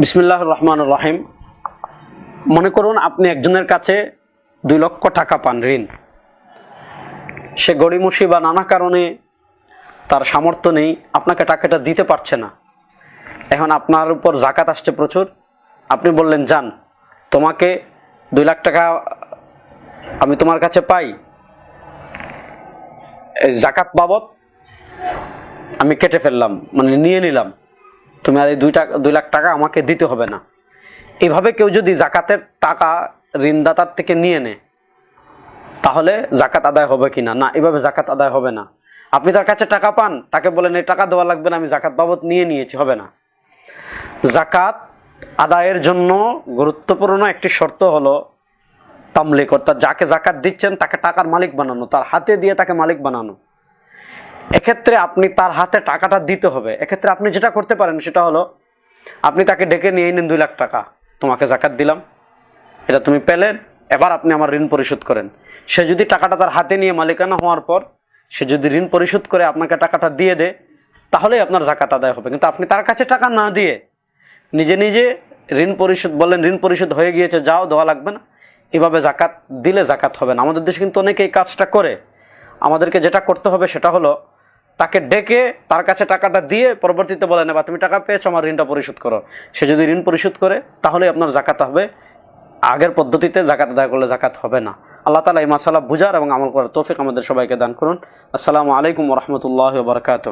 বিসমিল্লাহ রহমান রহিম মনে করুন আপনি একজনের কাছে দুই লক্ষ টাকা পান ঋণ। সে গড়িমসি বা নানা কারণে তার সামর্থ্য নেই, আপনাকে টাকাটা দিতে পারছে না। এখন আপনার উপর জাকাত আসছে প্রচুর। আপনি বললেন যান তোমাকে দুই লাখ টাকা আমি তোমার কাছে পাই। জাকাত বাবদ আমি কেটে ফেললাম মানে নিয়ে নিলাম। তুমি আর এই দুই টাকা দুই লাখ টাকা আমাকে দিতে হবে না। এভাবে কেউ যদি জাকাতের টাকা ঋণদাতার থেকে নিয়ে নেয়, তাহলে জাকাত আদায় হবে কি না না, এভাবে জাকাত আদায় হবে না। আপনি তার কাছে টাকা পান, তাকে বলেন, এই টাকা দেওয়া লাগবে না, আমি জাকাত বাবদ নিয়ে নিয়েছি, হবে না। জাকাত আদায়ের জন্য গুরুত্বপূর্ণ একটি শর্ত হলো তামলিক। অর্থাৎ যাকে জাকাত দিচ্ছেন, তাকে টাকার মালিক বানানো, তার হাতে দিয়ে তাকে মালিক বানানো। এক্ষেত্রে আপনি তার হাতে টাকাটা দিতে হবে। এক্ষেত্রে আপনি যেটা করতে পারেন সেটা হলো, আপনি তাকে ডেকে নিয়ে নেন দুই লাখ টাকা। তোমাকে জাকাত দিলাম। এটা তুমি পেলেন এবার আপনি আমার ঋণ পরিশোধ করেন। সে যদি টাকাটা তার হাতে নিয়ে মালিকানা হওয়ার পর সে যদি ঋণ পরিশোধ করে আপনাকে টাকাটা দিয়ে দেয় তাহলেই আপনার জাকাত আদায় হবে। কিন্তু আপনি তার কাছে টাকা না দিয়ে নিজে নিজে ঋণ পরিশোধ, বললেন ঋণ পরিশোধ হয়ে গিয়েছে, যাও, দেওয়া লাগবে না। এভাবে জাকাত দিলে জাকাত হবে না। আমাদের দেশে কিন্তু অনেকে এই কাজটা করে। আমাদেরকে যেটা করতে হবে সেটা হলো তাকে ডেকে তার কাছে টাকাটা দিয়ে পরবর্তীতে বলে নেবা তুমি টাকা পেয়েছ, আমার ঋণটা পরিশোধ করো। সে যদি ঋণ পরিশোধ করে তাহলে আপনার জাকাত হবে। আগের পদ্ধতিতে জাকাত আদায় করলে জাকাত হবে না। আল্লাহ তালা এই মাসালা বুঝার এবং আমল করার তৌফিক আমাদের সবাইকে দান করুন। আসসালামু আলাইকুম রহমতুল্লাহ বারকাত